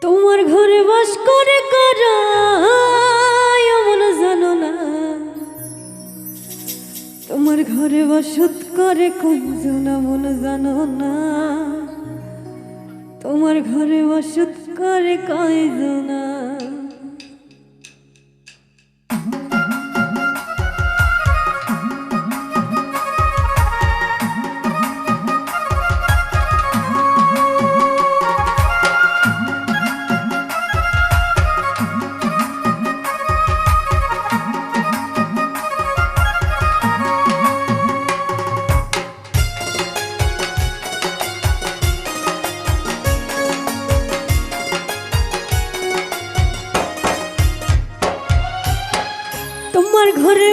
তোমার ঘরে বাস করে কারা? এমন জানো না। তোমার ঘরে বসত করে কয়জন মন জানো না। তোমার ঘরে বসত করে কয়জনা?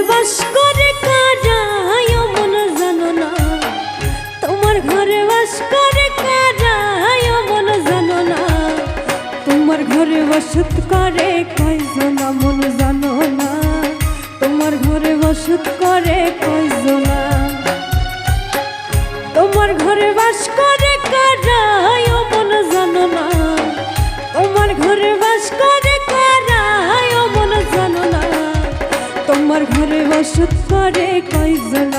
বাস করে কারা মন জানো না। তোমার ঘরে জানো না। তোমার ঘরে করে তোমার ঘরে বসত করে কয়জনা। বসত করে কয়জনা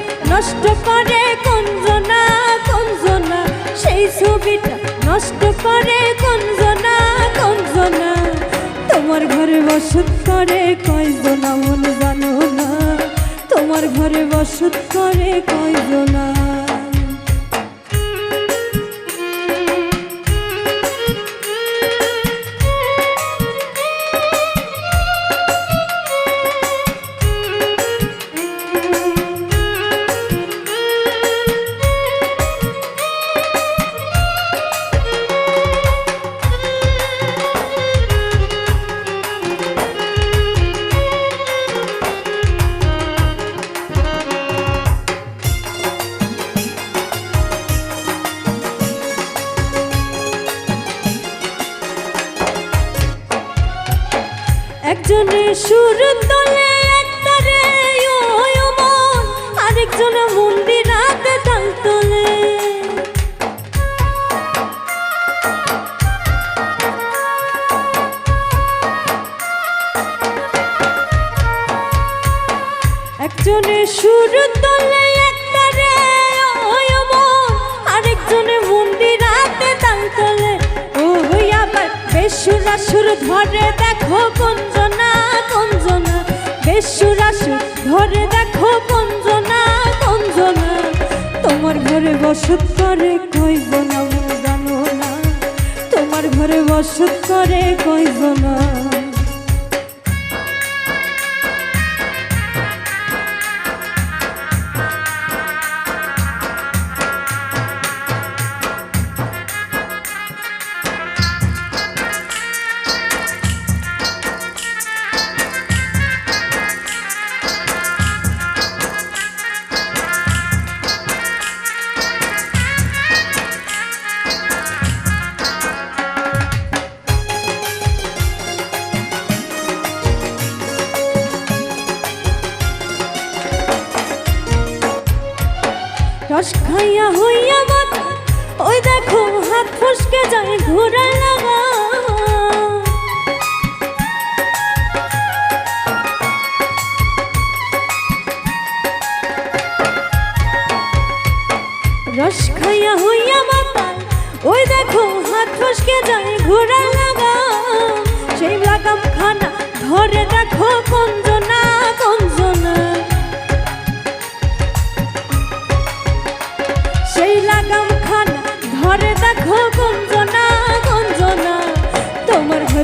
নষ্ট করে কঞ্জনা কঞ্জনা। সেই ছবিটা নষ্ট করে কঞ্জনা কঞ্জনা। তোমার ঘরে বসত করে কয়জনা মন জানো না? তোমার ঘরে বসত করে কয়জনা? একজনে সুর তোলে মন আরেকজনে মন্দিরাতে তাল তোলে। একজনে সুর তোলে আবার বেসুরা সুর ধরে দেখো কঞ্জনা কঞ্জনা। বেসুরা সুর ধরে দেখো কঞ্জনা কঞ্জনা। তোমার ঘরে বসত করে কইব না জানো না। তোমার ঘরে বসত করে কয়জনা রস খাইয়া হইয়া মাথা ওই দেখো হাত ফসকে যায় ঘোরা লাগা। রস খাইয়া হইয়া মাথা ওই দেখো হাত যায় লাগা। সেই লাগাম খানা ধরে দেখো কঞ্জনা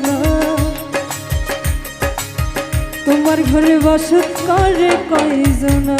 না। তোমার ঘরে বসত করে কয়জনা?